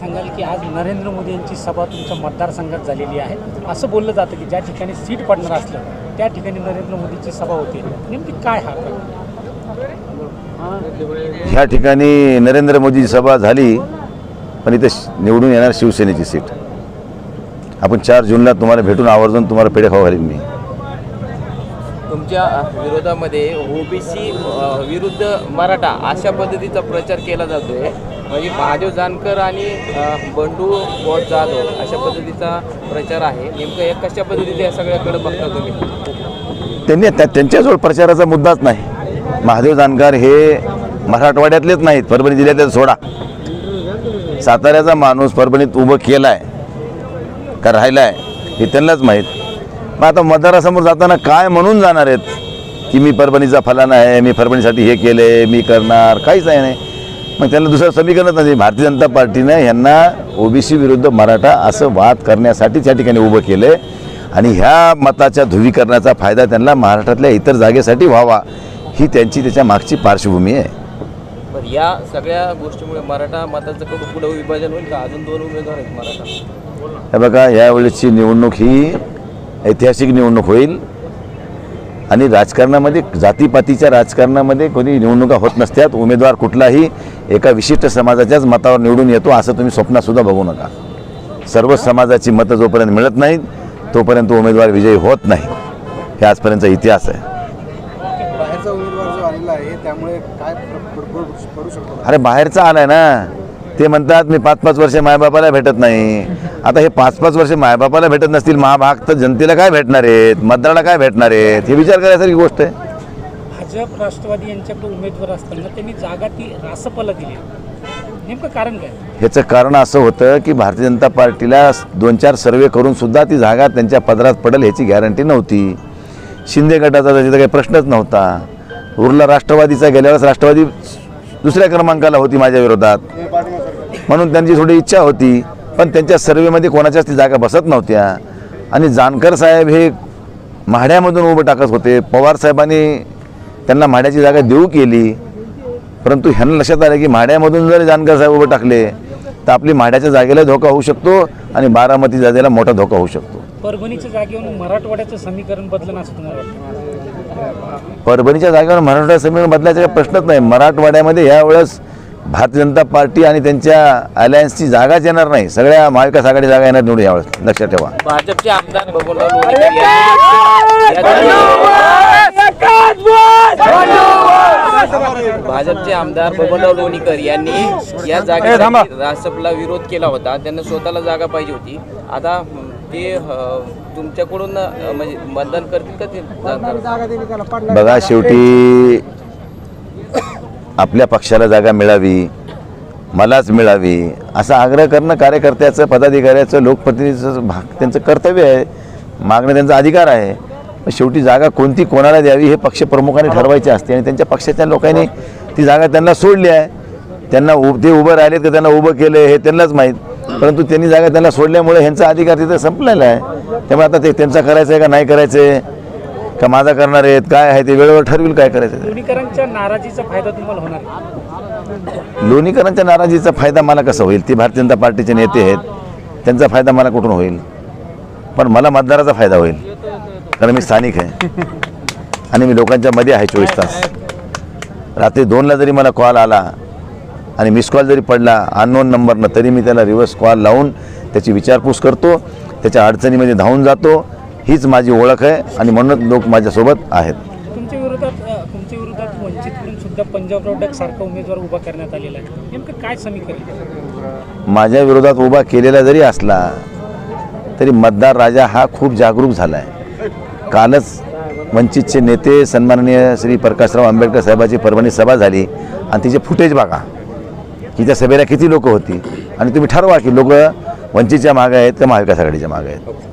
सांगाल की आज नरेंद्र मोदी यांची सभा तुमच्या मतदारसंघात झालेली आहे. असं बोललं जातं की ज्या ठिकाणी सीट पडणार असलं त्या ठिकाणी नरेंद्र मोदीची सभा होते. नेमकी काय हा ह्या ठिकाणी नरेंद्र मोदीची सभा झाली पण इथे श- निवडून येणार शिवसेनेची सीट. आपण चार जूनला तुम्हाला भेटून आवर्जून तुम्हाला पेढे खाऊ घालीन मी. तुमच्या विरोधामध्ये ओबीसी विरुद्ध मराठा अशा पद्धतीचा प्रचार केला जातोय. म्हणजे महादेव जानकर आणि बंडू बोट जाधव अशा पद्धतीचा प्रचार आहे. नेमकं एक कशा पद्धतीने या सगळ्याकडे बघता तुम्ही? त्यांनी त्या त्यांच्याजवळ प्रचाराचा मुद्दाच नाही. महादेव जानकर हे मराठवाड्यातलेच नाहीत परभणी जिल्ह्यातले सोडा. साताऱ्याचा माणूस परभणीत उभं केला आहे का राहिला आहे हे त्यांनाच माहीत. मग आता मतदारासमोर जाताना काय म्हणून जाणार आहेत? की मी परभणीचा फलाना आहे मी परभणीसाठी हे केलं आहे मी करणार काहीच आहे नाही. मग त्यांना दुसरं समीकरणच नाही. भारतीय जनता पार्टीनं यांना ओबीसी विरुद्ध मराठा असं वाद करण्यासाठी त्या ठिकाणी उभं केलं आहे आणि ह्या मताच्या ध्रुवीकरणाचा फायदा त्यांना महाराष्ट्रातल्या इतर जागेसाठी व्हावा ही त्यांची त्याच्या मागची पार्श्वभूमी आहे. बरं या सगळ्या गोष्टीमुळे मराठा मताचं कुठं पुढं विभाजन होईल का? अजून दोन उमेदवार आहेत मराठा. हे बघा यावेळेसची निवडणूक ही ऐतिहासिक निवडणूक होईल. आणि राजकारणामध्ये जातीपातीच्या राजकारणामध्ये कोणी निवडणुका होत नसत्यात. उमेदवार कुठलाही एका विशिष्ट समाजाच्याच मतावर निवडून येतो असं तुम्ही स्वप्नातसुद्धा बघू नका. सर्व समाजाची मतं जोपर्यंत मिळत नाहीत तोपर्यंत उमेदवार विजयी होत नाही. हे आजपर्यंतचा इतिहास आहे. अरे बाहेरचा आलाय ना. ते म्हणतात मी पाच पाच वर्ष मायबापाला भेटत नाही. आता हे पाच पाच वर्ष मायबापाला भेटत नसतील महाभाग तर जनतेला काय भेटणार आहेत? मतदाराला काय भेटणार आहेत? हे विचार करायसारखी गोष्ट आहे. भाजप राष्ट्रवादी यांच्याकडे उमेदवार असताना त्यांनी जागा ती रासपाला दिली. नेमकं कारण काय? ह्याचं कारण असं होतं की भारतीय जनता पार्टीला दोन चार सर्वे करून सुद्धा ती जागा त्यांच्या पदरात पडेल ह्याची गॅरंटी नव्हती. शिंदे गटाचा त्याचा काही प्रश्नच नव्हता. उरला राष्ट्रवादीचा गेल्यावेळेस राष्ट्रवादी दुसऱ्या क्रमांकाला होती माझ्या विरोधात. म्हणून त्यांची थोडी इच्छा होती पण त्यांच्या सर्वेमध्ये कोणाच्याच ती जागा बसत नव्हत्या. आणि जानकर साहेब हे म्हाड्यामधून उभं टाकत होते. पवार साहेबांनी त्यांना म्हाड्याची जागा देऊ केली. परंतु ह्यांना लक्षात आलं की म्हाड्यामधून जर जानकर साहेब उभे टाकले तर आपली म्हाड्याच्या जागेला धोका होऊ शकतो आणि बारामती जागेला मोठा धोका होऊ शकतो. परभणीच्या जागेवरून मराठवाड्याचं समीकरण बदलणं असं तुम्हाला परभणीच्या जागेवर मराठवाडा समीकरण बदलायचा काही प्रश्नच नाही. मराठवाड्यामध्ये यावेळेस भारतीय जनता पार्टी आणि त्यांच्या अलायन्सची जागाच येणार नाही. सगळ्या महाविकास आघाडी जागा येणार निवडून यावेळेस. लक्षात ठेवा. भाजपचे आमदार बबनराव लोणीकर यांनी- भाजपचे आमदार बबनराव लोणीकर यांनी या जागेसाठी रासपला विरोध केला होता. त्यांना स्वतःला जागा पाहिजे होती. आता ते तुमच्याकडून म्हणजे मतदान करतील का ते? बघा शेवटी आपल्या पक्षाला जागा मिळावी मलाच मिळावी असा आग्रह करणं कार्यकर्त्याचं पदाधिकाऱ्याचं लोकप्रतिनिधीचं भाग त्यांचं कर्तव्य आहे. मागणं त्यांचा अधिकार आहे. पण शेवटी जागा कोणती कोणाला द्यावी हे पक्षप्रमुखांनी ठरवायचे असते आणि त्यांच्या पक्षाच्या लोकांनी ती जागा त्यांना सोडली आहे. त्यांना उभ ते उभं राहिलेत का त्यांना उभं केलं हे त्यांनाच माहीत. परंतु त्यांनी जागा त्यांना सोडल्यामुळे ह्यांचा अधिकार तिथं संपलेला आहे. त्यामुळे आता ते त्यांचा करायचं आहे का नाही करायचं आहे का माझा करणार आहेत? काय आहे? ते वेळेवर ठरविल काय करायचं. लोणीकरांच्या नाराजीचा फायदा तुम्हाला होणार. लोणीकरांच्या नाराजीचा फायदा मला कसा होईल? ते भारतीय जनता पार्टीचे नेते आहेत. त्यांचा फायदा मला कुठून होईल? पण मला मतदाराचा फायदा होईल. कारण मी स्थानिक आहे. आणि मी लोकांच्या मध्ये आहे चोवीस तास. रात्री दोनला जरी मला कॉल आला आणि मिस कॉल जरी पडला अननोन नंबरनं तरी मी त्याला रिव्हर्स कॉल लावून त्याची विचारपूस करतो. त्याच्या अडचणीमध्ये धावून जातो. हीच माझी ओळख आहे आणि म्हणूनच लोक माझ्यासोबत आहेत. तुमच्या विरोधात अ, तुमच्या विरोधात वंचितकडून सुद्धा पंजाबराव डक सारखा उमेदवार उभा करण्यात आलेला आहे. नेमकं काय समीकरण माझ्या विरोधात उभा केलेला जरी असला तरी मतदार राजा हा खूप जागरूक झाला आहे कालच वंचितचे नेते सन्माननीय श्री प्रकाशराव आंबेडकर साहेबाची परभणी सभा झाली आणि तिचे फुटेज बघा. की त्या सभेला किती लोक होती? आणि तुम्ही ठरवा की लोक वंचितच्या मागे आहेत का महाविकास आघाडीच्या मागे आहेत?